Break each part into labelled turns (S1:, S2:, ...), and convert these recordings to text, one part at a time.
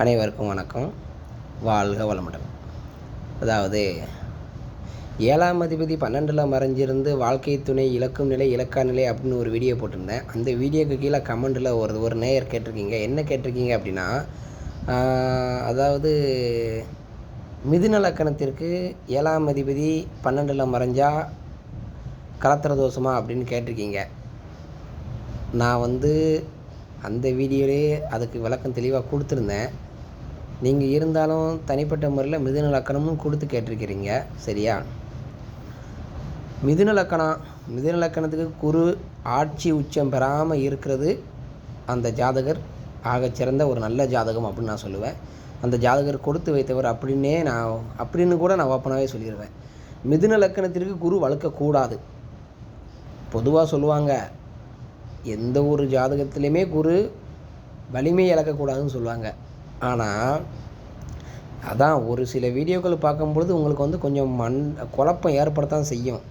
S1: அனைவருக்கும் வணக்கம். வாழ்க வளமுடன். அதாவது ஏழாம் அதிபதி பன்னெண்டில் மறைஞ்சிருந்து வாழ்க்கை துணை இலக்கும் நிலை இலக்கா நிலை அப்படின்னு ஒரு வீடியோ போட்டிருந்தேன். அந்த வீடியோக்கு கீழே கமெண்டில் ஒரு ஒரு நேயர் கேட்டிருக்கீங்க. என்ன கேட்டிருக்கீங்க அப்படின்னா அதாவது மிதுன லக்கணத்திற்கு ஏழாம் அதிபதி பன்னெண்டில் மறைஞ்சா கலத்திர தோஷமா அப்படின்னு கேட்டிருக்கீங்க. நான் வந்து அந்த வீடியோலே அதுக்கு விளக்கம் தெளிவாக கொடுத்துருந்தேன். நீங்கள் இருந்தாலும் தனிப்பட்ட முறையில் மிதுன லக்கணமும் கொடுத்து கேட்டிருக்கிறீங்க. சரியா? மிதுன லக்கணம் மிதுன லக்கணத்துக்கு குரு ஆட்சி உச்சம் பெறாமல் இருக்கிறது அந்த ஜாதகர். ஆகச்சிறந்த ஒரு நல்ல ஜாதகம் அப்படின்னு நான் சொல்லுவேன். அந்த ஜாதகர் கொடுத்து வைத்தவர் அப்படின்னே நான் அப்படின்னு கூட நான் ஓப்பனாகவே சொல்லிடுவேன் மிதுன லக்கணத்திற்கு குரு வளர்க்கக்கூடாது பொதுவாக சொல்லுவாங்க எந்த ஒரு ஜாதகத்துலேயுமே குரு வலிமை இழக்கக்கூடாதுன்னு சொல்லுவாங்க. ஆனால் அதான் ஒரு சில வீடியோக்கள் பார்க்கும்பொழுது உங்களுக்கு வந்து கொஞ்சம் மண் குழப்பம் ஏற்படத்தான் செய்யும்.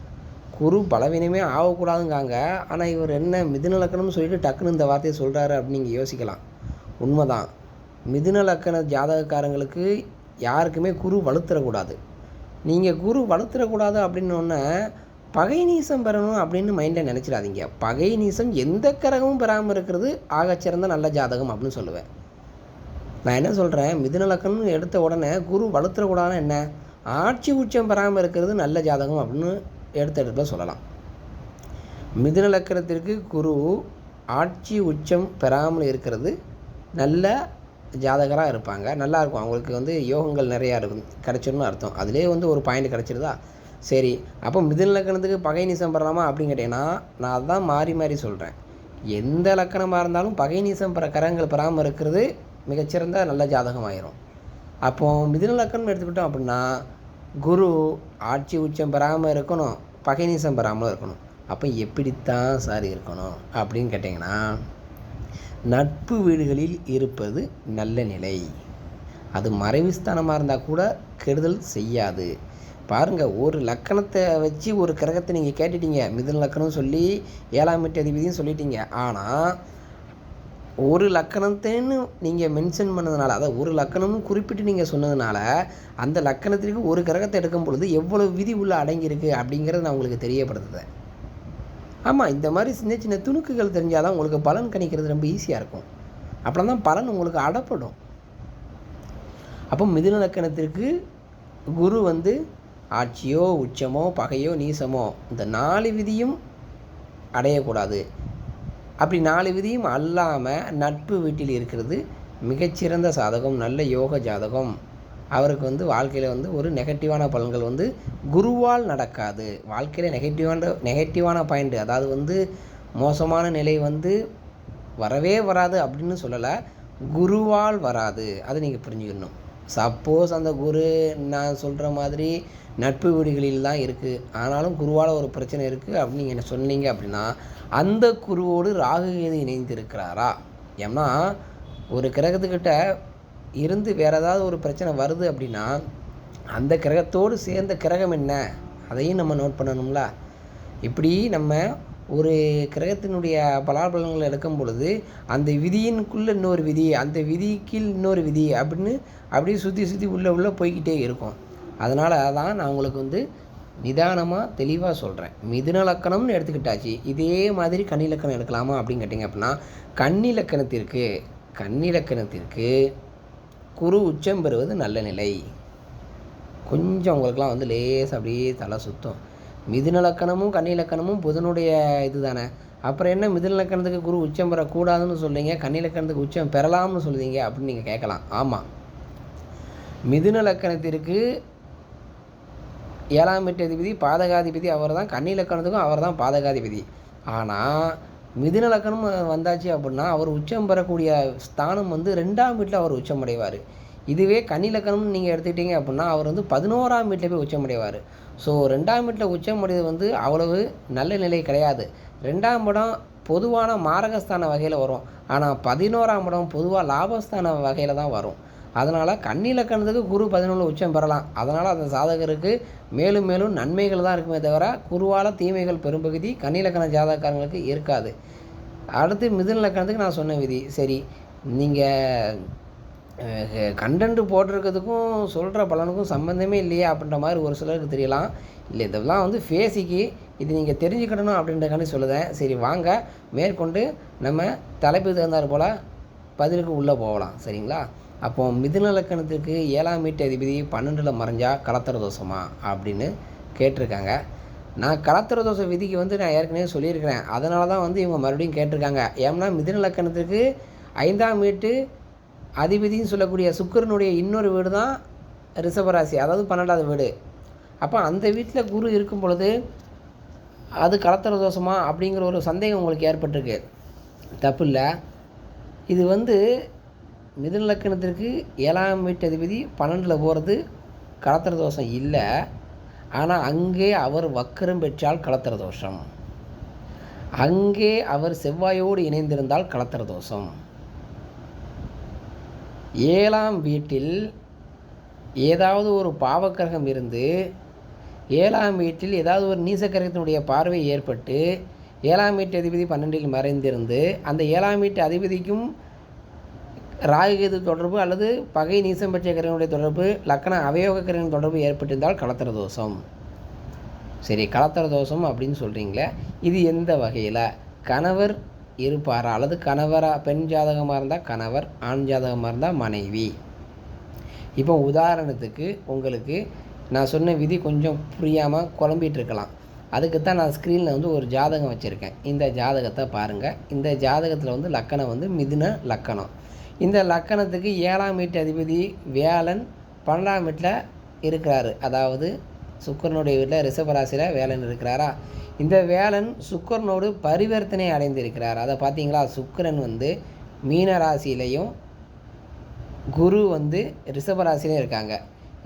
S1: குரு பலவீனமே ஆகக்கூடாதுங்காங்க. ஆனால் இவர் என்ன மிதுன லக்கணம்னு சொல்லிட்டு டக்குன்னு இந்த வார்த்தையை சொல்கிறாரு அப்படின்னு நீங்கள் யோசிக்கலாம். உண்மைதான். மிதுன லக்கண ஜாதகக்காரங்களுக்கு யாருக்குமே குரு வலுத்துறக்கூடாது நீங்கள் குரு வலுத்துறக்கூடாது அப்படின்னோடனே பகை நீசம் பெறணும் அப்படின்னு மைண்டில் நினச்சிடாதீங்க. பகை நீசம் எந்த கிரகமும் பெறாமல் இருக்கிறது ஆகச்சிறந்த நல்ல ஜாதகம் அப்படின்னு சொல்லுவேன். நான் என்ன சொல்கிறேன் மிதுனலக்கணம்னு எடுத்த உடனே குரு வலுத்துறக்கூடாதுன்னு என்ன? ஆட்சி உச்சம் பெறாமல் இருக்கிறது நல்ல ஜாதகம் அப்படின்னு எடுத்த இடத்துல சொல்லலாம். மிதுன லக்கணத்திற்கு குரு ஆட்சி உச்சம் பெறாமல் இருக்கிறது நல்ல ஜாதகராக இருப்பாங்க. நல்லா இருக்கும். அவங்களுக்கு வந்து யோகங்கள் நிறையா இருக்கும். கிடச்சிருன்னு அர்த்தம். அதுலேயே வந்து ஒரு பாயிண்ட் கிடச்சிருதா? சரி. அப்போ மிதுன லக்கணத்துக்கு பகை நீசம் பெறலாமா அப்படின்னு கேட்டீங்கன்னா நான் அதான் மாறி மாறி சொல்கிறேன் எந்த லக்கணமாக இருந்தாலும் பகை நீசம் பெற கரங்கள் பெறாமல் இருக்கிறது மிகச்சிறந்த நல்ல ஜாதகம் ஆயிரும் அப்போ மிதுன லக்கணம் எடுத்துக்கிட்டோம் அப்படின்னா குரு ஆட்சி உச்சம் பெறாமல் இருக்கணும் பகை நீசம் பெறாமல் இருக்கணும். அப்போ எப்படித்தான் சார் இருக்கணும் அப்படின்னு கேட்டிங்கன்னா நட்பு வீடுகளில் இருப்பது நல்ல நிலை. அது மறைவு ஸ்தானமாக இருந்தால் கூட கெடுதல் செய்யாது. பாருங்கள் ஒரு லக்கணத்தை வச்சு ஒரு கிரகத்தை நீங்கள் கேட்டுட்டீங்க. மிதுன லக்கணம் சொல்லி ஏழாம் எட்டு அதிபதியும் சொல்லிட்டீங்க. ஆனால் ஒரு லக்கணத்தைன்னு நீங்கள் மென்ஷன் பண்ணதுனால அதாவது ஒரு லக்கணமும் குறிப்பிட்டு நீங்கள் சொன்னதுனால அந்த லக்கணத்திற்கு ஒரு கிரகத்தை எடுக்கும் பொழுது எவ்வளோ விதி உள்ள அடங்கியிருக்கு அப்படிங்கிறத நான் உங்களுக்கு தெரியப்படுத்துதேன் ஆமாம் இந்த மாதிரி சின்ன சின்ன துணுக்குகள் தெரிஞ்சால் தான் உங்களுக்கு பலன் கணிக்கிறது ரொம்ப ஈஸியாக இருக்கும். அப்புறம் தான் பலன் உங்களுக்கு அடப்படும். அப்போ மிதுன லக்கணத்திற்கு குரு வந்து ஆட்சியோ உச்சமோ பகையோ நீசமோ இந்த நாலு விதியும் அடையக்கூடாது. அப்படி நாலு விதியும் அல்லாமல் நட்பு வீட்டில் இருக்கிறது மிகச்சிறந்த சாதகம் நல்ல யோக ஜாதகம். அவருக்கு வந்து வாழ்க்கையில் வந்து ஒரு நெகட்டிவான பலன்கள் வந்து குருவால் நடக்காது. வாழ்க்கையில் நெகட்டிவான நெகட்டிவான பாயிண்ட் அதாவது வந்து மோசமான நிலை வந்து வரவே வராது அப்படின்னு சொல்லலை குருவால் வராது. அதை நீங்கள் புரிஞ்சுக்கணும். சப்போஸ் அந்த குரு நான் சொல்கிற மாதிரி நட்பு வீடுகளில் தான் இருக்குது ஆனாலும் குருவால் ஒரு பிரச்சனை இருக்குது அப்படின்னு நீங்கள் என்ன சொன்னீங்க அப்படின்னா அந்த குருவோடு ராகுகேது இணைந்திருக்கிறாரா? ஏன்னா ஒரு கிரகத்துக்கிட்ட இருந்து வேறு ஏதாவது ஒரு பிரச்சனை வருது அப்படின்னா அந்த கிரகத்தோடு சேர்ந்த கிரகம் என்ன? அதையும் நம்ம நோட் பண்ணணும்ல. இப்படி நம்ம ஒரு கிரகத்தினுடைய பலாபலங்களை எடுக்கும் பொழுது அந்த விதியின்குள்ளே இன்னொரு விதி அந்த விதிக்கீழ் இன்னொரு விதி அப்படின்னு அப்படியே சுற்றி சுற்றி உள்ளே உள்ளே போய்க்கிட்டே இருக்கும். அதனால தான் நான் உங்களுக்கு வந்து நிதானமாக தெளிவாக சொல்கிறேன் மிதுன லக்கணம்னு எடுத்துக்கிட்டாச்சு. இதே மாதிரி கன்னி லக்கணம் எடுக்கலாமா அப்படின்னு கேட்டிங்க அப்படின்னா கன்னி லக்கணத்திற்கு கன்னி லக்கணத்திற்கு குரு உச்சம் பெறுவது நல்ல நிலை. கொஞ்சம் உங்களுக்குலாம் வந்து லேஸ் அப்படியே தலை சுத்தம். மிதுன லக்கணமும் கன்னி லக்கணமும் புதனுடைய இது தானே அப்புறம் என்ன மிதுன லக்கணத்துக்கு குரு உச்சம் பெறக்கூடாதுன்னு சொல்கிறீங்க கன்னி லக்கணத்துக்கு உச்சம் பெறலாம்னு சொல்லுவீங்க அப்படின்னு நீங்கள் கேட்கலாம். ஆமாம் மிதுன லக்கணத்திற்கு ஏழாம் எட்டு அதிபதி பாதகாதிபதி அவர் தான் கன்னி லக்கணத்துக்கும் அவர் தான் பாதகாதிபதி. ஆனால் மிதுன லக்கணம் வந்தாச்சு அப்படின்னா அவர் உச்சம் பெறக்கூடிய ஸ்தானம் வந்து ரெண்டாம் வீட்டில் அவர் உச்சம் அடைவார் இதுவே கன்னி லக்கணம்னு நீங்கள் எடுத்துக்கிட்டீங்க அப்படின்னா அவர் வந்து பதினோராம் வீட்டில் போய் உச்சம் அடைவார் ஸோ ரெண்டாம் வீட்டில் உச்சம் அடைவது வந்து அவ்வளவு நல்ல நிலை கிடையாது. ரெண்டாம் இடம் பொதுவான மாரகஸ்தான வகையில் வரும். ஆனால் பதினோராம் இடம் பொதுவாக லாபஸ்தான வகையில் தான் வரும். அதனால் கன்னிலக்கணத்துக்கு குரு பதினொன்று உச்சம் பெறலாம். அதனால் அந்த சாதகருக்கு மேலும் மேலும் நன்மைகள் தான் இருக்குமே தவிர குருவால் தீமைகள் பெரும்பகுதி கன்னி லக்கண ஜாதகக்காரங்களுக்கு இருக்காது. அடுத்து மிதுன லக்கணத்துக்கு நான் சொன்ன விதி. சரி நீங்கள் கண்டென்ட் போட்டிருக்கிறதுக்கும் சொல்கிற பலனுக்கும் சம்மந்தமே இல்லையா அப்படின்ற மாதிரி ஒரு சிலருக்கு தெரியலாம். இல்லை இதெல்லாம் வந்து ஃபேஸிக்கு இது நீங்கள் தெரிஞ்சுக்கிடணும் அப்படின்றக்காண்டி சொல்லுதேன். சரி வாங்க மேற்கொண்டு நம்ம தலைப்பு தகுந்தாற் போல் பதிலுக்கு உள்ளே போகலாம். சரிங்களா? அப்போ மிதுன லக்கணத்துக்கு ஏழாம் மீட்டு அதிபதி பன்னெண்டில் மறைஞ்சா கலத்தர தோஷமா அப்படின்னு கேட்டிருக்காங்க. நான் கலத்தர தோஷ விதிக்கு வந்து நான் ஏற்கனவே சொல்லியிருக்கிறேன். அதனால தான் வந்து இவங்க மறுபடியும் கேட்டிருக்காங்க. ஏன்னா மிதுன லக்கணத்துக்கு ஐந்தாம் வீட்டு அதிபதின்னு சொல்லக்கூடிய சுக்கரனுடைய இன்னொரு வீடு தான் ரிஷபராசி அதாவது பன்னெண்டாவது வீடு. அப்போ அந்த வீட்டில் குரு இருக்கும் பொழுது அது கலத்தர தோஷமா அப்படிங்கிற ஒரு சந்தேகம் உங்களுக்கு ஏற்பட்டிருக்கு. தப்பு இல்லை இது வந்து மிதுன லக்கணத்திற்கு ஏழாம் வீட்டு அதிபதி பன்னெண்டில் போகிறது கலத்திர தோஷம் இல்லை. ஆனால் அங்கே அவர் வக்கரம் பெற்றால் கலத்திர தோஷம். அங்கே அவர் செவ்வாயோடு இணைந்திருந்தால் கலத்திர தோஷம். ஏழாம் வீட்டில் ஏதாவது ஒரு பாவக்கிரகம் இருந்து ஏழாம் வீட்டில் ஏதாவது ஒரு நீசக்கிரகத்தினுடைய பார்வை ஏற்பட்டு ஏழாம் வீட்டு அதிபதி பன்னெண்டில் மறைந்திருந்து அந்த ஏழாம் வீட்டு அதிபதிக்கும் ராகுகேது தொடர்பு அல்லது பகை நீசம் பெற்ற கிரகனுடைய தொடர்பு லக்கண அவயோக கிரகன் தொடர்பு ஏற்பட்டிருந்தால் கலத்தர தோஷம். சரி கலத்தர தோஷம் அப்படின்னு சொல்கிறீங்களே இது எந்த வகையில்? கணவர் இருப்பாரா? அல்லது கணவராக பெண் ஜாதகமாக இருந்தால் கணவர் ஆண் ஜாதகமாக இருந்தால் மனைவி. இப்போ உதாரணத்துக்கு உங்களுக்கு நான் சொன்ன விதி கொஞ்சம் புரியாமல் குழம்பிட்டு இருக்கலாம். அதுக்கு தான் நான் ஸ்க்ரீனில் வந்து ஒரு ஜாதகம் வச்சுருக்கேன். இந்த ஜாதகத்தை பாருங்கள் இந்த ஜாதகத்தில் வந்து லக்கணம் வந்து மிதுன லக்கணம். இந்த லக்கணத்துக்கு ஏழாம் வீட்டு அதிபதி வேலன் பன்னெண்டாம் வீட்டில் இருக்கிறாரு. அதாவது சுக்கரனுடைய வீட்டில் ரிஷபராசியில் வேலன் இருக்கிறாரா? இந்த வேலன் சுக்கரனோடு பரிவர்த்தனை அடைந்திருக்கிறார். அதை பார்த்தீங்களா சுக்கரன் வந்து மீன ராசியிலையும் குரு வந்து ரிஷபராசிலையும் இருக்காங்க.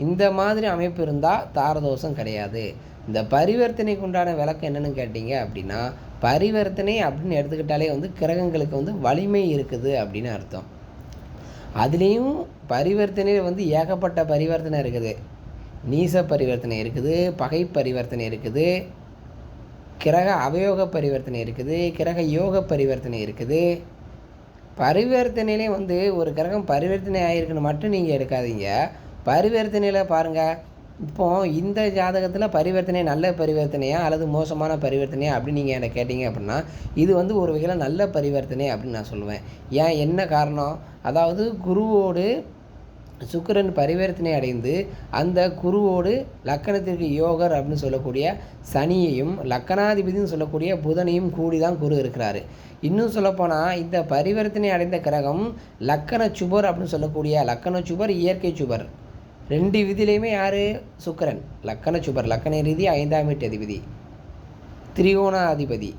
S1: இந்த மாதிரி அமைப்பு இருந்தால் தாரதோஷம் கிடையாது. இந்த பரிவர்த்தனைக்கு உண்டான விளக்கம் என்னென்னு கேட்டிங்க அப்படின்னா பரிவர்த்தனை அப்படின்னு எடுத்துக்கிட்டாலே வந்து கிரகங்களுக்கு வந்து வலிமை இருக்குது அப்படின்னு அர்த்தம். அதுலேயும் பரிவர்த்தனையில் வந்து ஏகப்பட்ட பரிவர்த்தனை இருக்குது. நீச பரிவர்த்தனை இருக்குது பகை பரிவர்த்தனை இருக்குது கிரக அவயோக பரிவர்த்தனை இருக்குது கிரக யோக பரிவர்த்தனை இருக்குது. பரிவர்த்தனையிலே வந்து ஒரு கிரகம் பரிவர்த்தனை ஆகிருக்குன்னு மட்டும் நீங்கள் எடுக்காதீங்க. பரிவர்த்தனையில் பாருங்கள் இப்போது இந்த ஜாதகத்தில் பரிவர்த்தனை நல்ல பரிவர்த்தனையா அல்லது மோசமான பரிவர்த்தனையா அப்படின்னு நீங்கள் என்னை கேட்டிங்க அப்படின்னா இது வந்து ஒரு வகையில் நல்ல பரிவர்த்தனை அப்படின்னு நான் சொல்லுவேன். ஏன் என்ன காரணம்? அதாவது குருவோடு சுக்கரன் பரிவர்த்தனை அடைந்து அந்த குருவோடு லக்கணத்திற்கு யோகர் அப்படின்னு சொல்லக்கூடிய சனியையும் லக்கணாதிபதினு சொல்லக்கூடிய புதனையும் கூடி தான் குரு இருக்கிறாரு. இன்னும் சொல்லப்போனால் இந்த பரிவர்த்தனை அடைந்த கிரகம் லக்கண சுபர் அப்படின்னு சொல்லக்கூடிய லக்கண சுபர் இயற்கை சுபர். ரெண்டு விதிலையுமே யார்? சுக்கரன். லக்கண சுபர். லக்கண ரீதி ஐந்தாம் வீட்டு அதிபதி. திரிகோணாதிபதி.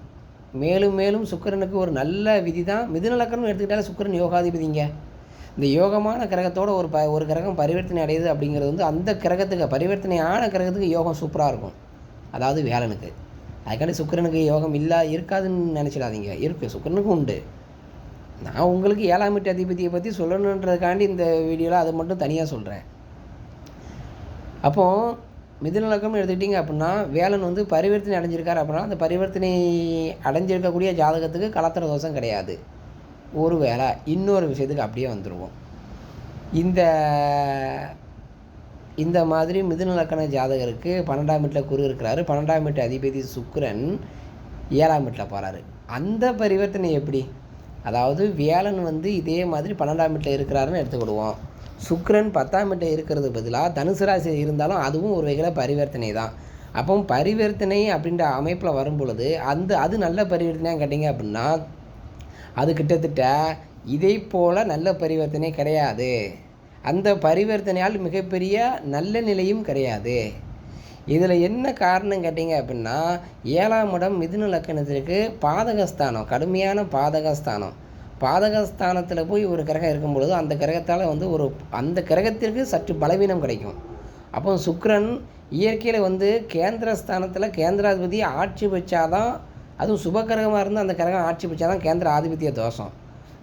S1: மேலும் மேலும் சுக்கிரனுக்கு ஒரு நல்ல விதி தான் மிதுன லக்கணம் எடுத்துக்கிட்டாலே சுக்கரன் யோகாதிபதிங்க. இந்த யோகமான கிரகத்தோட ஒரு ப ஒரு கிரகம் பரிவர்த்தனை அடையுது அப்படிங்கிறது வந்து அந்த கிரகத்துக்கு பரிவர்த்தனையான கிரகத்துக்கு யோகம் சூப்பராக இருக்கும். அதாவது வேலனுக்கு. அதுக்காண்டி சுக்கிரனுக்கு யோகம் இல்லா இருக்காதுன்னு நினச்சிடாதீங்க. இருக்குது சுக்கிரனுக்கும் உண்டு. நான் உங்களுக்கு ஏழாம் வீட்டு அதிபதியை பற்றி சொல்லணுன்றதுக்காண்டி இந்த வீடியோவில் அது மட்டும் தனியாக சொல்கிறேன் அப்போது மிதுன லக்னம் எடுத்துக்கிட்டிங்க அப்படின்னா வேலன் வந்து பரிவர்த்தனை அடைஞ்சிருக்கார் அப்படின்னா அந்த பரிவர்த்தனை அடைஞ்சிருக்கக்கூடிய ஜாதகத்துக்கு கலத்திர தோஷம் கிடையாது. ஒரு வேளை இன்னொரு விஷயத்துக்கு அப்படியே வந்துடுவோம் இந்த இந்த மாதிரி மிதுநலக்கண ஜாதகருக்கு பன்னெண்டாம் வீட்டில் குரு இருக்கிறாரு. பன்னெண்டாம் வீட்டு அதிபதி சுக்கரன் ஏழாம் வீட்டில் போகிறாரு அந்த பரிவர்த்தனை எப்படி? அதாவது வியாழன் வந்து இதே மாதிரி பன்னெண்டாம் வீட்டில் இருக்கிறாருன்னு எடுத்துக்கிடுவோம். சுக்ரன் பத்தாம் வீட்டில் இருக்கிறது பதிலாக தனுசு ராசி இருந்தாலும் அதுவும் ஒரு வகையில் பரிவர்த்தனை தான் அப்போ பரிவர்த்தனை அப்படின்ற அமைப்பில் வரும் பொழுது அந்த அது நல்ல பரிவர்த்தனையாக கேட்டிங்க அப்படின்னா அது கிட்டத்தட்ட இதே போல் நல்ல பரிவர்த்தனை கிடையாது. அந்த பரிவர்த்தனையால் மிகப்பெரிய நல்ல நிலையும் கிடையாது. இதில் என்ன காரணம் கேட்டிங்க அப்படின்னா ஏழாம் இடம் மிதுன லக்கணத்திற்கு பாதகஸ்தானம் கடுமையான பாதகஸ்தானம். பாதகஸ்தானத்தில் போய் ஒரு கிரகம் இருக்கும் பொழுது அந்த கிரகத்தால் வந்து ஒரு அந்த கிரகத்திற்கு சற்று பலவீனம் கிடைக்கும். அப்போ சுக்கரன் இயற்கையில் வந்து கேந்திரஸ்தானத்தில் கேந்திராதிபதி ஆட்சி வச்சாதான் அதுவும் சுபகிரகமாக இருந்து அந்த கிரகம் ஆட்சி வச்சாதான் கேந்திர ஆதிபத்திய தோஷம்.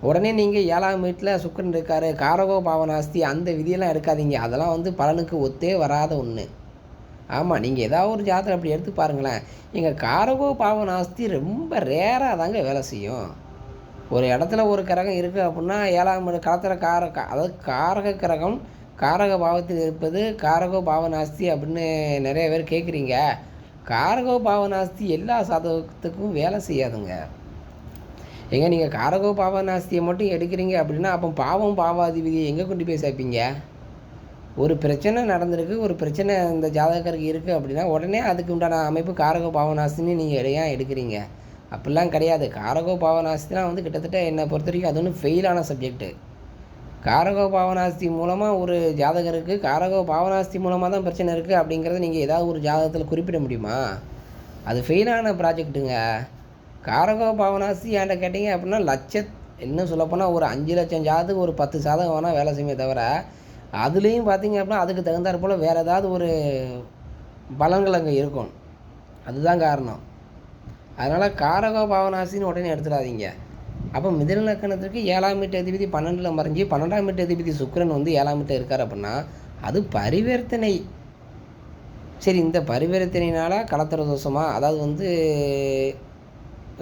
S1: உடனே நீங்கள் ஏழாம் வீட்டில் சுக்கரன் இருக்கார் காரகோ பாவனாஸ்தி அந்த விதியெல்லாம் எடுக்காதீங்க. அதெல்லாம் வந்து பலனுக்கு ஒத்தே வராத ஒன்று ஆமாம் நீங்கள் ஏதாவது ஒரு ஜாதகம் அப்படி எடுத்து பாருங்களேன். எங்கள் காரகோ பாவனாஸ்தி ரொம்ப ரேராக தாங்க வேலை செய்யும். ஒரு இடத்துல ஒரு கிரகம் இருக்குது அப்படின்னா ஏழாம் மணி காலத்தில் கார அதாவது காரக கிரகம் காரக பாவத்தில் இருப்பது காரகோ பாவநாஸ்தி அப்படின்னு நிறைய பேர் கேட்குறீங்க காரகோ பாவநாஸ்தி எல்லா சாதகத்துக்கும் வேலை செய்யாதுங்க. ஏங்க நீங்கள் காரகோ பாவநாஸ்தியை மட்டும் எடுக்கிறீங்க அப்படின்னா அப்போ பாவம் பாவாதிபதியை எங்கே கொண்டு போய் சேர்ப்பீங்க? ஒரு பிரச்சனை நடந்திருக்கு ஒரு பிரச்சனை இந்த ஜாதகருக்கு இருக்குது அப்படின்னா உடனே அதுக்கு உண்டான அமைப்பு காரகோ பாவநாசினி நீங்கள் ஏன் எடுக்கிறீங்க? அப்படிலாம் கிடையாது. காரகோ பாவநாஸ்திலாம் வந்து கிட்டத்தட்ட என்னை பொறுத்த வரைக்கும் அது ஒன்றும் ஃபெயிலான சப்ஜெக்ட்டு காரகோ பாவனாஸ்தி மூலமாக ஒரு ஜாதகருக்கு காரகோ பாவனாஸ்தி மூலமாக தான் பிரச்சனை இருக்குது அப்படிங்கிறத நீங்கள் ஏதாவது ஒரு ஜாதகத்தில் குறிப்பிட முடியுமா? அது ஃபெயிலான ப்ராஜெக்ட்டுங்க காரகோ பாவனாஸ்தி ஏன்ட்ட கேட்டிங்க அப்படின்னா லட்ச இன்னும் சொல்லப்போனால் ஒரு அஞ்சு லட்சம் ஜாதகம் ஒரு பத்து சாதகம் வேணால் வேலை செய்யுமே தவிர அதுலேயும் பார்த்தீங்க அப்படின்னா அதுக்கு தகுந்தாற் போல் வேறு ஏதாவது ஒரு பலன்கள் அங்கே இருக்கும். அதுதான் காரணம். அதனால் காரகோ பாவனாசின்னு உடனே எடுத்துடாதீங்க. அப்போ மிதன லக்கணத்திற்கு ஏழாம் வீட்டு அதிபதி பன்னெண்டில் மறைஞ்சு பன்னெண்டாம் வீட்டு அதிபதி சுக்கிரன் வந்து ஏழாம் வீட்டில் இருக்கார் அப்படின்னா அது பரிவர்த்தனை. சரி இந்த பரிவர்த்தனைனால கலத்திர தோஷமா அதாவது வந்து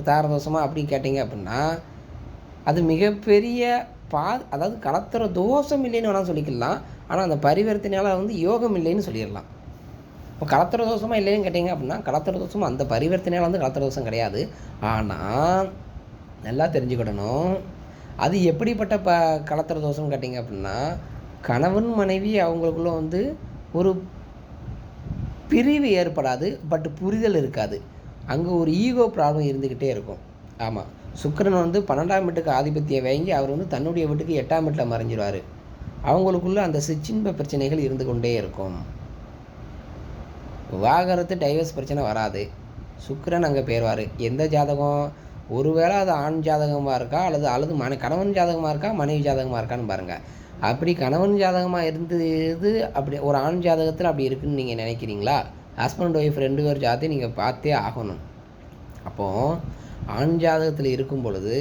S1: தார தோஷமா அப்படின்னு கேட்டிங்க அப்படின்னா அது மிகப்பெரிய பா அதாவது கலத்திர தோஷம் இல்லைன்னு வேணால் சொல்லிக்கலாம். ஆனால் அந்த பரிவர்த்தனையால் வந்து யோகம் இல்லைன்னு சொல்லிடலாம். இப்போ கலத்திர தோஷமாக இல்லைன்னு கேட்டிங்க அப்படின்னா கலத்திர தோஷம் அந்த பரிவர்த்தனையால் வந்து கலத்திர தோஷம் கிடையாது. ஆனால் நல்லா தெரிஞ்சுக்கிடணும். அது எப்படிப்பட்ட ப கலத்திர தோஷம்னு கேட்டிங்க அப்படின்னா கணவன் மனைவி அவங்களுக்குள்ள வந்து ஒரு பிரிவு ஏற்படாது பட் புரிதல் இருக்காது. அங்கே ஒரு ஈகோ ப்ராப்ளம் இருந்துக்கிட்டே இருக்கும். ஆமாம் சுக்கரன் வந்து பன்னெண்டாம் வீட்டுக்கு ஆதிபத்தியம் வாங்கி அவர் வந்து தன்னுடைய வீட்டுக்கு எட்டாம் வீட்டில் மறைஞ்சிருவார். அவங்களுக்குள்ள அந்த சிற்றின்ப பிரச்சனைகள் இருந்து கொண்டே இருக்கும். விவாகரத்து டைவர்ஸ் பிரச்சனை வராது. சுக்கரன் அங்கே போயிடுவார் எந்த ஜாதகம்? ஒருவேளை அது ஆண் ஜாதகமாக இருக்கா? அல்லது அல்லது மன கணவன் ஜாதகமாக இருக்கா? மனைவி ஜாதகமாக இருக்கான்னு பாருங்கள் அப்படி கணவன் ஜாதகமாக இருந்தது அப்படி ஒரு ஆண் ஜாதகத்தில் அப்படி இருக்குன்னு நீங்கள் நினைக்கிறீங்களா? ஹஸ்பண்ட் ஒய்ஃப் ரெண்டு பேர் ஜாதத்தையும் நீங்கள் பார்த்தே ஆகணும். அப்போது ஆண் ஜாதகத்தில் இருக்கும் பொழுது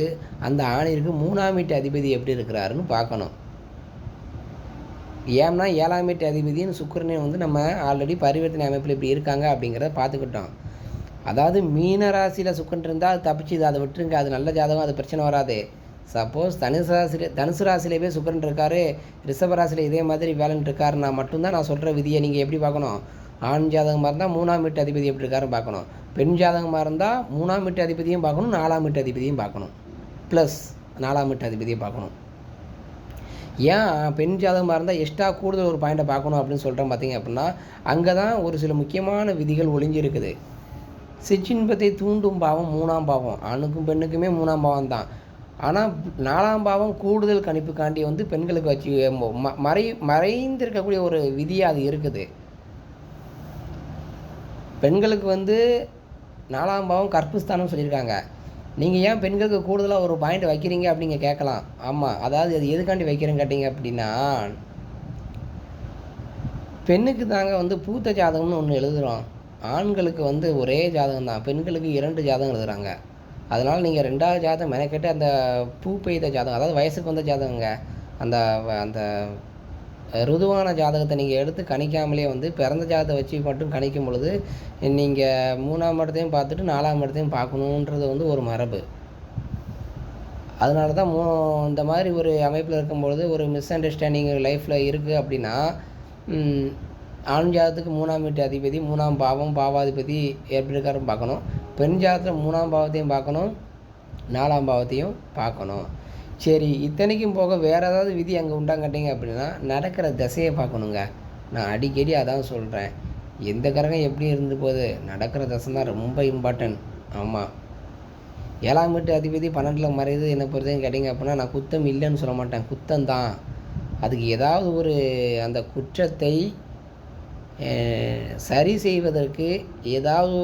S1: அந்த ஆணிற்கு மூணாம் வீட்டு அதிபதி எப்படி இருக்கிறாருன்னு பார்க்கணும். ஏம்னா ஏழாம் வீட்டு அதிபதின்னு சுக்கிரனே வந்து நம்ம ஆல்ரெடி பரிவர்த்தனை அமைப்பில் இப்படி இருக்காங்க அப்படிங்கிறத பார்த்துக்கிட்டோம். அதாவது மீன ராசியில் சுக்கன் இருந்தால் அது தப்பிச்சு அதை விட்டுருங்க அது நல்ல ஜாதகம் அது பிரச்சனை வராது. சப்போஸ் தனுசு ராசியில் தனுசு ராசியிலே போய் சுக்கரன் இருக்காரு ரிஷப ராசியில் இதே மாதிரி வேலன் இருக்காருன்னா மட்டும்தான் நான் சொல்கிற விதியை நீங்கள் எப்படி பார்க்கணும்? ஆண் ஜாதகமாக இருந்தால் மூணாம் வீட்டு அதிபதி எப்படி இருக்காருன்னு பார்க்கணும். பெண் ஜாதகமாக இருந்தால் மூணாம் வீட்டு அதிபதியும் பார்க்கணும் நாலாம் வீட்டு அதிபதியும் பார்க்கணும். ப்ளஸ் நாலாம் வீட்டு அதிபதியும் பார்க்கணும். ஏன் பெண் ஜாதகமாக இருந்தால் எக்ஸ்ட்ரா கூடுதல் ஒரு பாயிண்ட்டை பார்க்கணும் அப்படின்னு சொல்கிறேன் பார்த்தீங்க அப்படின்னா அங்கே தான் ஒரு சில முக்கியமான விதிகள் ஒளிஞ்சிருக்குது. சிற்றின்பத்தை தூண்டும் பாவம் மூணாம் பாவம். ஆணுக்கும் பெண்ணுக்குமே மூணாம் பாவம் தான். ஆனால் நாலாம் பாவம் கூடுதல் கணிப்புக்காண்டி வந்து பெண்களுக்கு வச்சு ம- மறை மறைந்திருக்கக்கூடிய ஒரு விதியாக அது இருக்குது. பெண்களுக்கு வந்து நாலாம் பாவம் கற்புஸ்தானம் சொல்லியிருக்காங்க. நீங்கள் ஏன் பெண்களுக்கு கூடுதலாக ஒரு பாயிண்ட் வைக்கிறீங்க அப்படிங்க கேட்கலாம். ஆமாம் அதாவது அது எதுக்காண்டி வைக்கிறேன்னு கேட்டிங்க அப்படின்னா பெண்ணுக்கு தாங்க வந்து பூத்த ஜாதகம்னு ஒன்று எழுதுகிறோம் ஆண்களுக்கு வந்து ஒரே ஜாதகம் தான். பெண்களுக்கு இரண்டு ஜாதகம் எழுதுறாங்க. அதனால் நீங்கள் ரெண்டாவது ஜாதகம் மெனக்கெட்டு அந்த பூ பெய்த ஜாதகம் அதாவது வயசுக்கு வந்த ஜாதகங்க அந்த அந்த ருதுவான ஜாதகத்தை நீங்கள் எடுத்து கணிக்காமலே வந்து பிறந்த ஜாதகத்தை வச்சு மட்டும் கணிக்கும் பொழுது நீங்கள் மூணாம் இடத்தையும் பார்த்துட்டு நாலாம் இடத்தையும் பார்க்கணுன்றது வந்து ஒரு மரபு. அதனால தான் மூ இந்த மாதிரி ஒரு அமைப்பில் இருக்கும்பொழுது ஒரு மிஸ் அண்டர்ஸ்டாண்டிங் லைஃப்பில் இருக்குது அப்படின்னா ஆண் ஜாதத்துக்கு மூணாம் வீட்டு அதிபதி மூணாம் பாவம் பாவாதிபதி எப்படி இருக்காருன்னு பார்க்கணும். பெண் ஜாதத்தில் மூணாம் பாவத்தையும் பார்க்கணும் நாலாம் பாவத்தையும் பார்க்கணும். சரி இத்தனைக்கும் போக வேறு ஏதாவது விதி அங்கே உண்டாங்கட்டிங்க அப்படின்னா நடக்கிற திசையை பார்க்கணுங்க. நான் அடிக்கடி அதான் சொல்கிறேன் எந்த கிரகம் எப்படி இருந்து போகுது? நடக்கிற தசை தான் ரொம்ப இம்பார்ட்டன்ட் ஆமாம் ஏழாம் வீட்டு அதிபதி பன்னெண்டில் மறையுது என்ன பொறுத்தவரைக்கும் கேட்டிங்க அப்படின்னா நான் குத்தம் இல்லைன்னு சொல்ல மாட்டேன். குத்தம் தான். அதுக்கு ஏதாவது ஒரு அந்த குற்றத்தை சரி செய்வதற்கு ஏதாவது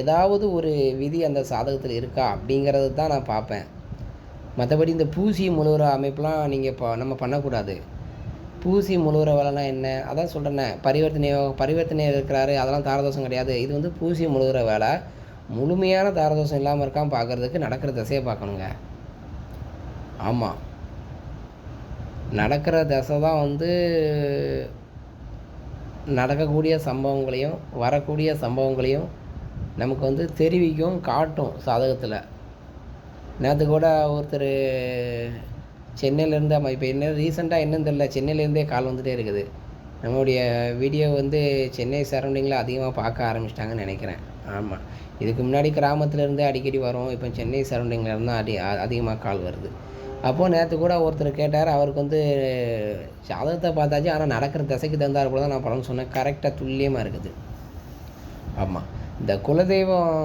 S1: ஏதாவது ஒரு விதி அந்த சாதகத்தில் இருக்கா அப்படிங்கிறது தான் நான் பார்ப்பேன். மற்றபடி இந்த பூசி முழுகிற அமைப்பெலாம் நீங்கள் இப்போ நம்ம பண்ணக்கூடாது. பூசி முழுகிற வேலைனா என்ன? அதான் சொல்கிறேனே பரிவர்த்தனையோ பரிவர்த்தனை இருக்கிறாரு அதெல்லாம் தாரதோஷம் கிடையாது. இது வந்து பூசி முழுகிற வேலை. முழுமையான தாரதோஷம் இல்லாமல் இருக்காம பார்க்குறதுக்கு நடக்கிற திசையை பார்க்கணுங்க. ஆமாம் நடக்கிற திசை தான் வந்து நடக்கக்கூடிய சம்பவங்களையும் வரக்கூடிய சம்பவங்களையும் நமக்கு வந்து தெரிவிக்கும் காட்டும் சாதகத்தில். நேற்று கூட ஒருத்தர் சென்னையிலேருந்து ஆமாம் இப்போ என்ன ரீசெண்டாக என்னன்னு தெரில சென்னையிலேருந்தே கால் வந்துகிட்டே இருக்குது. நம்மளுடைய வீடியோ வந்து சென்னை சரௌண்டிங்கில் அதிகமாக பார்க்க ஆரம்பிச்சிட்டாங்கன்னு நினைக்கிறேன். ஆமாம் இதுக்கு முன்னாடி கிராமத்துலேருந்து அடிக்கடி வரும். இப்போ சென்னை சரௌண்டிங்கில் இருந்தால் அடி அதிகமாக கால் வருது. அப்போது நேற்று கூட ஒருத்தர் கேட்டார். அவருக்கு வந்து ஜாதகத்தை பார்த்தாச்சு. ஆனால் நடக்கிற திசைக்கு தந்தார் போல தான் நான் படம் சொன்னேன். கரெக்டாக துல்லியமாக இருக்குது. ஆமாம் இந்த குலதெய்வம்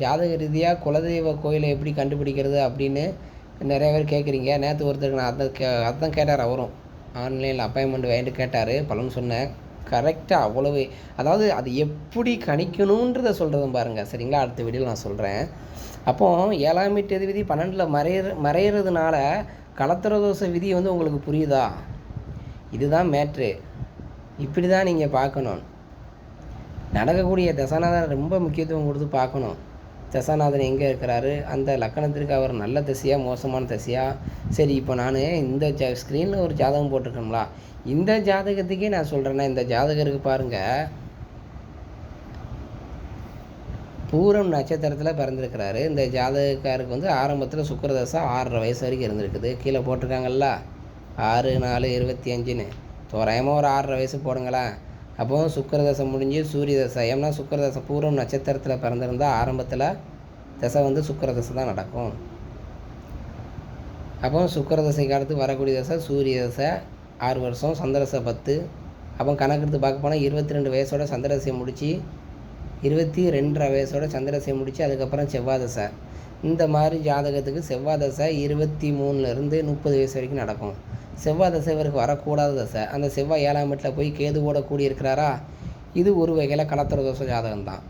S1: ஜாதக ரீதியாக குலதெய்வ கோயிலை எப்படி கண்டுபிடிக்கிறது அப்படின்னு நிறைய பேர் கேட்குறீங்க. நேற்று ஒருத்தருக்கு நான் அதை கே அதான் கேட்டார் அவரும். ஆன்லைனில் அப்பாயின்மெண்ட் வாங்கிட்டு கேட்டார். பலன் சொன்னேன். கரெக்டாக அவ்வளவு அதாவது அது எப்படி கணிக்கணுன்றத சொல்கிறதும் பாருங்கள் சரிங்களா? அடுத்த வீடியோவில் நான் சொல்கிறேன் அப்போது ஏழாம் எட்டு விதி பன்னெண்டில் மறையிற மறையிறதுனால கலத்திர தோசை விதி வந்து உங்களுக்கு புரியுதா? இதுதான் மேட்ரு இப்படி தான் நீங்கள் பார்க்கணும். நடக்கக்கூடிய தசாநாதன் ரொம்ப முக்கியத்துவம் கொடுத்து பார்க்கணும். தசாநாதன் எங்கே இருக்கிறாரு? அந்த லக்கணத்திற்கு அவர் நல்ல திசையாக மோசமான திசையாக சரி இப்போ நான் இந்த ஜா ஸ்க்ரீனில் ஒரு ஜாதகம் போட்டிருக்கோங்களா இந்த ஜாதகத்துக்கே நான் சொல்கிறேன்னா இந்த ஜாதகருக்கு பாருங்கள் பூரம் நட்சத்திரத்தில் பிறந்திருக்கிறாரு. இந்த ஜாதகக்காருக்கு வந்து ஆரம்பத்தில் சுக்கரதசை ஆறரை வயசு வரைக்கும் இருந்திருக்குது. கீழே போட்டிருக்காங்கல்ல. ஆறு நாலு இருபத்தி அஞ்சுன்னு. தோராயமாக ஒரு ஆறரை வயசு போடுங்களேன். அப்போது சுக்கரதசை முடிஞ்சு சூரிய தசை ஏன்னா சுக்கரதசை பூரம் நட்சத்திரத்தில் பிறந்திருந்தால் ஆரம்பத்தில் தசை வந்து சுக்கரதசை தான் நடக்கும். அப்போ சுக்கரதசைக்கு காலத்து வரக்கூடிய தசை சூரிய தசை ஆறு வருஷம் சந்திரசை பத்து. அப்போ கணக்கெடுத்து பார்க்க போனால் இருபத்தி ரெண்டு வயசோட சந்திரசையை முடித்து இருபத்தி ரெண்டரை வயசோட சந்திரசை முடித்து அதுக்கப்புறம் செவ்வாதசை. இந்த மாதிரி ஜாதகத்துக்கு செவ்வாதசை இருபத்தி மூணுலேருந்து முப்பது வயசு வரைக்கும் நடக்கும். செவ்வாய் தசை இவருக்கு வரக்கூடாத தசை. அந்த செவ்வாய் ஏழாம் வீட்டில் போய் கேதுவோட கூடி இருக்கிறாரா இது ஒரு வகையில் கலத்திர தோஷ ஜாதகம் தான்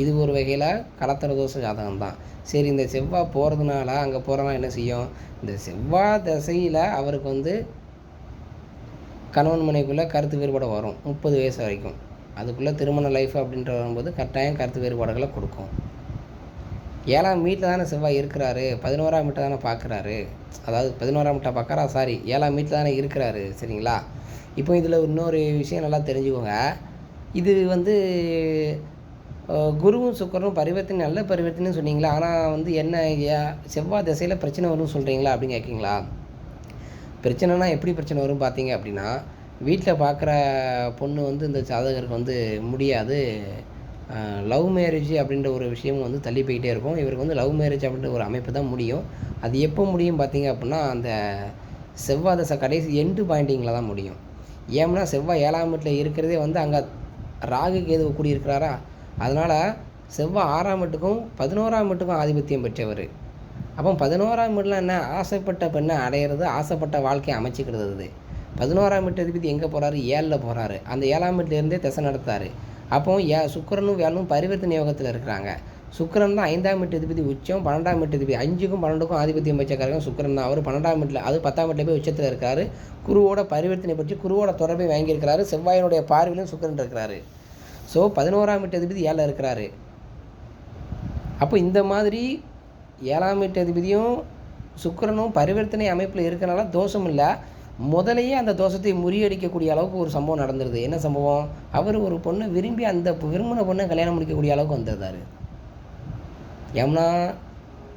S1: இது ஒரு வகையில் கலத்திர தோஷ ஜாதகம் தான் சரி இந்த செவ்வாய் போகிறதுனால அங்கே போகிறனா என்ன செய்யும்? இந்த செவ்வாய் தசையில் அவருக்கு வந்து கணவன் மனைக்குள்ளே கருத்து வேறுபாடு வரும். முப்பது வயசு வரைக்கும். அதுக்குள்ளே திருமண லைஃப் அப்படின்ற வரும்போது கட்டாயம் கருத்து வேறுபாடுகளை கொடுக்கும். ஏழாம் வீட்டில் தானே செவ்வாய் இருக்கிறாரு பதினோராம் வீட்டை தானே பார்க்குறாரு. அதாவது பதினோராம் வீட்டை பார்க்குறா சாரி ஏழாம் வீட்டில் தானே இருக்கிறாரு சரிங்களா? இப்போ இதில் இன்னொரு விஷயம் நல்லா தெரிஞ்சுக்கோங்க. இது வந்து குருவும் சுக்கரும் பரிவர்த்தனை நல்ல பரிவர்த்தனை சொன்னீங்களா? ஆனால் வந்து என்ன செவ்வாய் திசையில் பிரச்சனை வரும்னு சொல்கிறீங்களா அப்படின்னு கேட்கிங்களா? பிரச்சனைனா எப்படி பிரச்சனை வரும் பார்த்தீங்க அப்படின்னா வீட்டில் பார்க்குற பொண்ணு வந்து இந்த ஜாதகருக்கு வந்து முடியாது. லவ் மேரேஜ் அப்படின்ற ஒரு விஷயமும் வந்து தள்ளி போய்கிட்டே இருக்கும். இவருக்கு வந்து லவ் மேரேஜ் அப்படின்ற ஒரு அமைப்பு தான் முடியும். அது எப்போ முடியும் பார்த்தீங்க அப்படின்னா அந்த செவ்வாய் தசை கடைசி எண்டு பாயிண்டிங்கில் தான் முடியும். ஏன்னா செவ்வாய் ஏழாம் வீட்டில் இருக்கிறதே வந்து அங்கே ராகு கேது கூடி இருக்கிறாரா அதனால் செவ்வாய் ஆறாம் வீட்டுக்கும் பதினோராம் வீட்டுக்கும் ஆதிபத்தியம் பெற்றவர். அப்போ பதினோராம் வீட்டில் என்ன? ஆசைப்பட்ட பெண்ணை அடையிறது ஆசைப்பட்ட வாழ்க்கையை அமைச்சிக்கிறது பதினோராம் வீட்டு அதிபதி எங்கே போகிறாரு ஏழில் போகிறாரு அந்த ஏழாம் வீட்டிலேருந்தே திசை நடத்தார் அப்போ ஏ சுக்கரனும் வேலும் பரிவர்த்தனை யோகத்தில் இருக்கிறாங்க. சுக்கரன் தான் ஐந்தாம் வீட்டு அதிபதி உச்சம் பன்னெண்டாம் வீட்டு அதிபதி அஞ்சுக்கும் பன்னெண்டுக்கும் ஆதிபத்தியம் வச்சக்காரங்க சுக்கரன் தான். அவர் பன்னெண்டாம் வீட்டில் அது பத்தாம் வீட்டில் போய் உச்சத்தில் இருக்காரு. குருவோட பரிவர்த்தனை பற்றி குருவோட தொடர்பை வாங்கியிருக்கிறாரு. செவ்வாயினுடைய பார்வையிலும் சுக்கரன் இருக்கிறாரு. ஸோ பதினோராம் வீட்டு அதிபதி ஏழில் இருக்கிறாரு. அப்போ இந்த மாதிரி ஏழாம் வீட்டு அதிபதியும் சுக்கரனும் பரிவர்த்தனை அமைப்பில் இருக்கனால தோஷம் இல்லை. முதலையே அந்த தோஷத்தை முறியடிக்கக்கூடிய அளவுக்கு ஒரு சம்பவம் நடந்துருது. என்ன சம்பவம்? அவர் ஒரு பொண்ணை விரும்பி அந்த விரும்பின பொண்ணை கல்யாணம் முடிக்கக்கூடிய அளவுக்கு வந்திருந்தார். ஏம்னா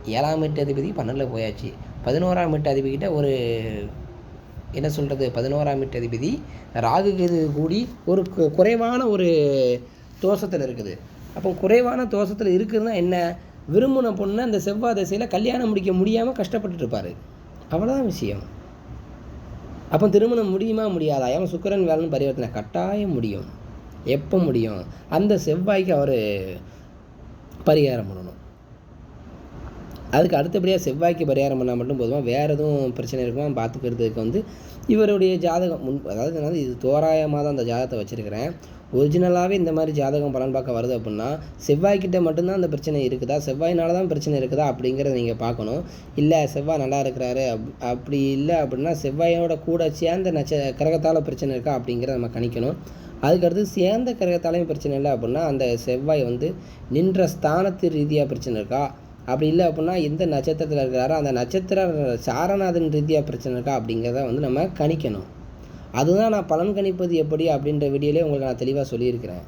S1: ஏழாம் எட்டு அதிபதி பன்னெண்டில் போயாச்சு. பதினோராம் எட்டு அதிபதிக்கிட்ட ஒரு என்ன சொல்கிறது பதினோராம் எட்டு அதிபதி ராகு கேது கூடி ஒரு குறைவான ஒரு தோஷத்தில் இருக்குது. அப்போ குறைவான தோஷத்தில் இருக்குதுன்னா என்ன? விரும்பின பொண்ணை அந்த செவ்வாய் திசையில் கல்யாணம் முடிக்க முடியாமல் கஷ்டப்பட்டுருப்பார் அவ்வளோதான் விஷயம். அப்போ திருமணம் முடியுமா முடியாதா? ஏன் சுக்கரன் வேலைன்னு பரிவர்த்தனை? கட்டாயம் முடியும். எப்போ முடியும்? அந்த செவ்வாய்க்கு அவர் பரிகாரம் பண்ணணும். அதுக்கு அடுத்தபடியாக செவ்வாய்க்கு பரிகாரம் பண்ணால் மட்டும் போதுமா? வேறு எதுவும் பிரச்சனை இருக்குமா? பார்த்துக்கிறதுக்கு வந்து இவருடைய ஜாதகம் முன் அதாவது இது தோராயமாக தான் அந்த ஜாதகத்தை வச்சுருக்கிறேன். ஒரிஜினலாகவே இந்த மாதிரி ஜாதகம் பலன் பார்க்க வருது அப்படின்னா செவ்வாய்க்கிட்ட மட்டும்தான் அந்த பிரச்சனை இருக்குதா? செவ்வாயினால தான் பிரச்சனை இருக்குதா? அப்படிங்கிறத நீங்கள் பார்க்கணும். இல்லை செவ்வாய் நல்லா இருக்கிறாரு அப் அப்படி இல்லை அப்படின்னா செவ்வாயோட கூட சேர்ந்த நட்ச கிரகத்தால் பிரச்சனை இருக்கா? அப்படிங்கிறத நம்ம கணிக்கணும். அதுக்கடுத்து சேர்ந்த கிரகத்தாலையும் பிரச்சனை இல்லை அப்படின்னா அந்த செவ்வாய் வந்து நின்ற ஸ்தானத்து ரீதியாக பிரச்சனை இருக்கா? அப்படி இல்லை அப்படின்னா எந்த நட்சத்திரத்தில் இருக்கிறாரோ அந்த நட்சத்திர சாரநாதன் ரீதியாக பிரச்சனை இருக்கா? அப்படிங்கிறத வந்து நம்ம கணிக்கணும். அதுதான் நான் பலன் கணிப்பது எப்படி அப்படின்ற வீடியோலேயே உங்களுக்கு நான் தெளிவாக சொல்லியிருக்கிறேன்.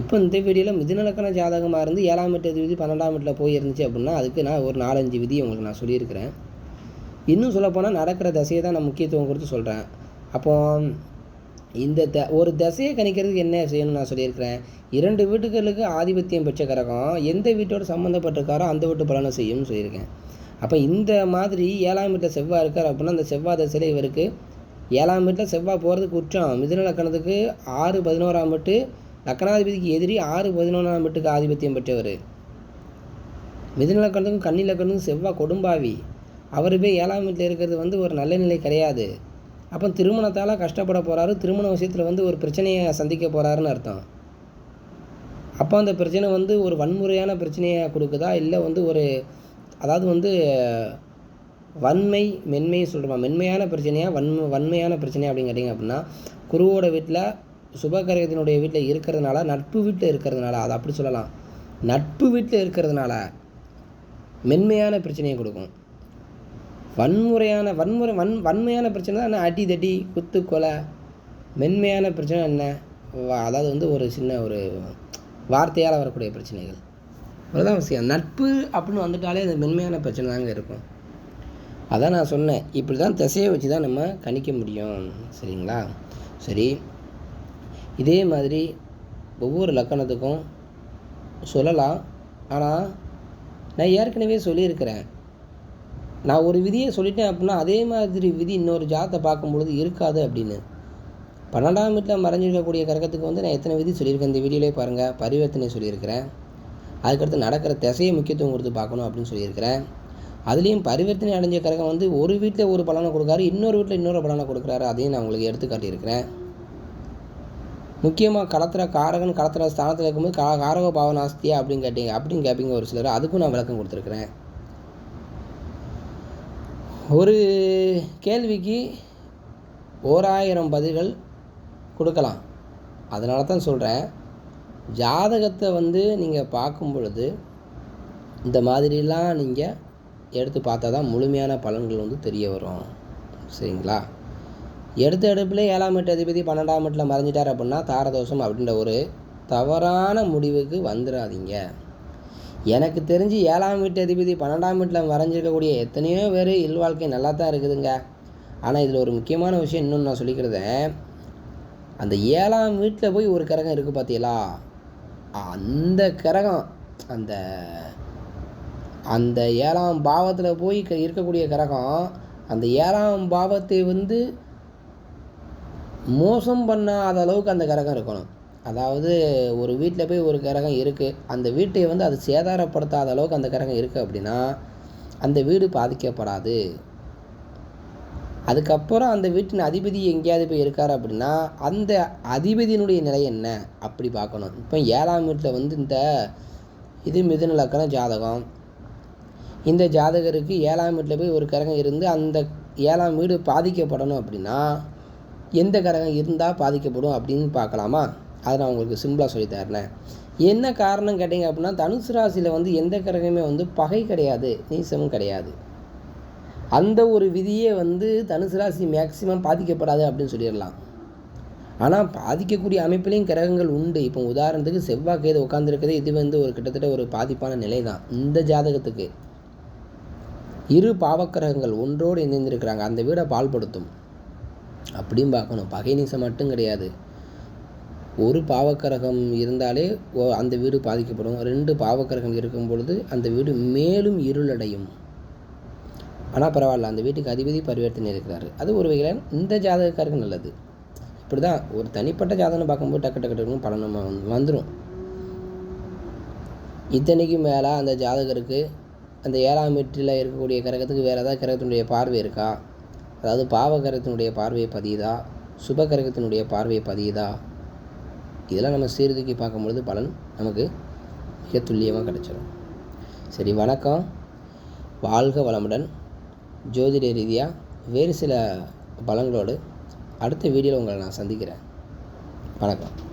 S1: இப்போ இந்த வீடியோவில் மிதுநலக்கண ஜாதகமாக இருந்து ஏழாம் எட்டு விதி பன்னெண்டாம் எட்டில் போய் இருந்துச்சு அப்படின்னா அதுக்கு நான் ஒரு நாலஞ்சு விதி உங்களுக்கு நான் சொல்லியிருக்கிறேன். இன்னும் சொல்லப்போனால் நடக்கிற தசையை தான் நான் முக்கியத்துவம் கொடுத்து சொல்கிறேன் அப்போ இந்த த ஒரு தசையை கணிக்கிறதுக்கு என்ன செய்யணும்னு நான் சொல்லியிருக்கிறேன். இரண்டு வீட்டுகளுக்கு ஆதிபத்தியம் பெற்ற கரகம் எந்த வீட்டோட சம்மந்தப்பட்டிருக்காரோ அந்த வீட்டு பலனை செய்யும்னு சொல்லியிருக்கேன். அப்போ இந்த மாதிரி ஏழாம் வீட்டில் செவ்வாய் இருக்கார் அப்படின்னா அந்த செவ்வாய் தசையில் இவருக்கு ஏழாம் வீட்டில் செவ்வாய் போகிறதுக்கு குற்றம். மிதுன லக்கணத்துக்கு ஆறு பதினோராம் வீட்டு லக்கணாதிபதிக்கு எதிரி ஆறு பதினொன்றாம் வீட்டுக்கு ஆதிபத்தியம் பெற்றவர். மிதுன லக்கணத்துக்கும் கன்னி லக்கணத்துக்கும் செவ்வாய் கொடும்பாவி. அவர் போய் ஏழாம் வீட்டில் இருக்கிறது வந்து ஒரு நல்ல நிலை கிடையாது. அப்போ திருமணத்தால் கஷ்டப்பட போகிறாரு திருமண விஷயத்தில் வந்து ஒரு பிரச்சனையை சந்திக்க போகிறாருன்னு அர்த்தம். அப்போ அந்த பிரச்சனை வந்து ஒரு வன்முறையான பிரச்சனையை கொடுக்குதா? இல்லை வந்து ஒரு அதாவது வந்து வன்மை மென்மை சொல்கிறோம் மென்மையான பிரச்சனையாக வன்மை வன்மையான பிரச்சனையா அப்படின்னு கேட்டிங்க அப்படின்னா குருவோட வீட்டில் சுபகரகத்தினுடைய வீட்டில் இருக்கிறதுனால நட்பு வீட்டில் இருக்கிறதுனால அதை அப்படி சொல்லலாம். நட்பு வீட்டில் இருக்கிறதுனால மென்மையான பிரச்சனையை கொடுக்கும். வன்முறையான வன்முறை வன் வன்மையான பிரச்சனை தான் என்ன? அடி தடி குத்து கொலை. மென்மையான பிரச்சனை என்ன? அதாவது வந்து ஒரு சின்ன ஒரு வார்த்தையால் வரக்கூடிய பிரச்சனைகள். அவ்வளோதான் விஷயம். நட்பு அப்படின்னு வந்துட்டாலே அது மென்மையான பிரச்சனை தாங்க இருக்கும். அதான் நான் சொன்னேன். இப்படி தான் திசையை வச்சு தான் நம்ம கணிக்க முடியும். சரிங்களா? சரி. இதே மாதிரி ஒவ்வொரு லக்கணத்துக்கும் சொல்லலாம். ஆனால் நான் ஏற்கனவே சொல்லியிருக்கிறேன். நான் ஒரு விதியை சொல்லிட்டேன் அப்படின்னா அதே மாதிரி விதி இன்னொரு ஜாத்தை பார்க்கும் பொழுது இருக்காது அப்படின்னு. பன்னெண்டாம் வீட்டில் மறைஞ்சிருக்கக்கூடிய கரகத்துக்கு வந்து நான் எத்தனை விதி சொல்லியிருக்கேன்? இந்த வீடியோலே பாருங்கள் பரிவர்த்தனை சொல்லியிருக்கிறேன். அதுக்கடுத்து நடக்கிற திசையை முக்கியத்துவம் கொடுத்து பார்க்கணும் அப்படின்னு சொல்லியிருக்கிறேன். அதுலேயும் பரிவர்த்தனை அடைஞ்ச கரகம் வந்து ஒரு வீட்டில் ஒரு பலனை கொடுக்காரு இன்னொரு வீட்டில் இன்னொரு பலனை கொடுக்குறாரு. அதையும் நான் உங்களுக்கு எடுத்து காட்டியிருக்கிறேன் முக்கியமாக களத்திர காரகன் களத்திர ஸ்தானத்தில் இருக்கும்போது கா காரக பாவனாஸ்தியா அப்படின்னு கேட்டீங்க. அப்படின்னு கேட்பீங்க ஒரு சிலர். அதுக்கும் நான் விளக்கம் கொடுத்துருக்குறேன். ஒரு கேள்விக்கு ஓராயிரம் பதில்கள் கொடுக்கலாம். அதனால தான் சொல்கிறேன் ஜாதகத்தை வந்து நீங்கள் பார்க்கும் பொழுது இந்த மாதிரிலாம் நீங்கள் எடுத்து பார்த்தா தான் முழுமையான பலன்கள் வந்து தெரிய வரும். சரிங்களா? எடுத்த எடுப்பில் ஏழாம் எட்டு அதிபதி பன்னெண்டாம் எட்டில் மறைஞ்சிட்டார் அப்படின்னா தாரதோஷம் அப்படின்ற ஒரு தவறான முடிவுக்கு வந்துடாதீங்க எனக்கு தெரிஞ்சு ஏழாம் வீட்டு அதிபதி பன்னெண்டாம் வீட்டில் வரைஞ்சிருக்கக்கூடிய எத்தனையோ பேர் இல்வாழ்க்கை நல்லா தான் இருக்குதுங்க. ஆனால் இதில் ஒரு முக்கியமான விஷயம் இன்னொன்று நான் சொல்லிக்கிறதேன் அந்த ஏழாம் வீட்டில் போய் ஒரு கிரகம் இருக்குது பார்த்தீங்களா அந்த கிரகம் அந்த அந்த ஏழாம் பாவத்தில் போய் க- இருக்கக்கூடிய கிரகம் அந்த ஏழாம் பாவத்தை வந்து மோசம் பண்ணாத அளவுக்கு அந்த கிரகம் இருக்கணும். அதாவது ஒரு வீட்டில் போய் ஒரு கிரகம் இருக்குது அந்த வீட்டை வந்து அது சேதாரப்படுத்தாத அளவுக்கு அந்த கிரகம் இருக்குது அப்படின்னா அந்த வீடு பாதிக்கப்படாது. அதுக்கப்புறம் அந்த வீட்டின் அதிபதி எங்கேயாவது போய் இருக்கார் அப்படின்னா அந்த அதிபதியினுடைய நிலை என்ன? அப்படி பார்க்கணும். இப்போ ஏழாம் வீட்டில் வந்து இந்த இது மிதுன லக்கண ஜாதகம் இந்த ஜாதகருக்கு ஏழாம் வீட்டில் போய் ஒரு கிரகம் இருந்து அந்த ஏழாம் வீடு பாதிக்கப்படணும் அப்படின்னா எந்த கிரகம் இருந்தால் பாதிக்கப்படும் அப்படின்னு பார்க்கலாமா? அதை நான் உங்களுக்கு சிம்பிளாக சொல்லி தரேன். என்ன காரணம் கேட்டிங்க அப்படின்னா தனுசு ராசியில் வந்து எந்த கிரகமே வந்து பகை கிடையாது நீசமும் கிடையாது. அந்த ஒரு விதியே வந்து தனுசு ராசி மேக்சிமம் பாதிக்கப்படாது அப்படின்னு சொல்லிடலாம். ஆனால் பாதிக்கக்கூடிய அமைப்புலேயும் கிரகங்கள் உண்டு. இப்போ உதாரணத்துக்கு செவ்வாய் கேது உட்காந்துருக்கதே இது வந்து ஒரு கிட்டத்தட்ட ஒரு பாதிப்பான நிலை தான் இந்த ஜாதகத்துக்கு. இரு பாவக்கிரகங்கள் ஒன்றோடு இணைந்திருக்கிறாங்க. அந்த வீடை பால்படுத்தும். அப்படியும் பார்க்கணும். பகை நீசம் மட்டும் கிடையாது. ஒரு பாவக்கிரகம் இருந்தாலே ஓ- அந்த வீடு பாதிக்கப்படும். ரெண்டு பாவக்கிரகம் இருக்கும் பொழுது அந்த வீடு மேலும் இருளடையும். ஆனால் பரவாயில்ல. அந்த வீட்டுக்கு அதிபதி பரிவர்த்தனை இருக்கிறாரு. அது ஒரு வகையில் இந்த ஜாதகக்காருக்கு நல்லது. இப்படி தான் ஒரு தனிப்பட்ட ஜாதகம் பார்க்கும்போது டக்கு டக்கு டக்குன்னு பலனமாக வந்துடும் இத்தனைக்கு மேலே அந்த ஜாதகருக்கு அந்த ஏழாம் வீட்டில் இருக்கக்கூடிய கிரகத்துக்கு வேறு ஏதாவது கிரகத்தினுடைய பார்வை இருக்கா? அதாவது பாவ கிரகத்தினுடைய பார்வையை பதியுதா? சுப கிரகத்தினுடைய பார்வை பதியுதா? இதெல்லாம் நம்ம சீர்தூக்கி பார்க்கும்பொழுது பலன் நமக்கு மிக துல்லியமாக கிடைச்சிடும் சரி வணக்கம். வாழ்க வளமுடன். ஜோதிட ரீதியாக வேறு சில பலங்களோடு அடுத்த வீடியோவில் உங்களை நான் சந்திக்கிறேன். வணக்கம்.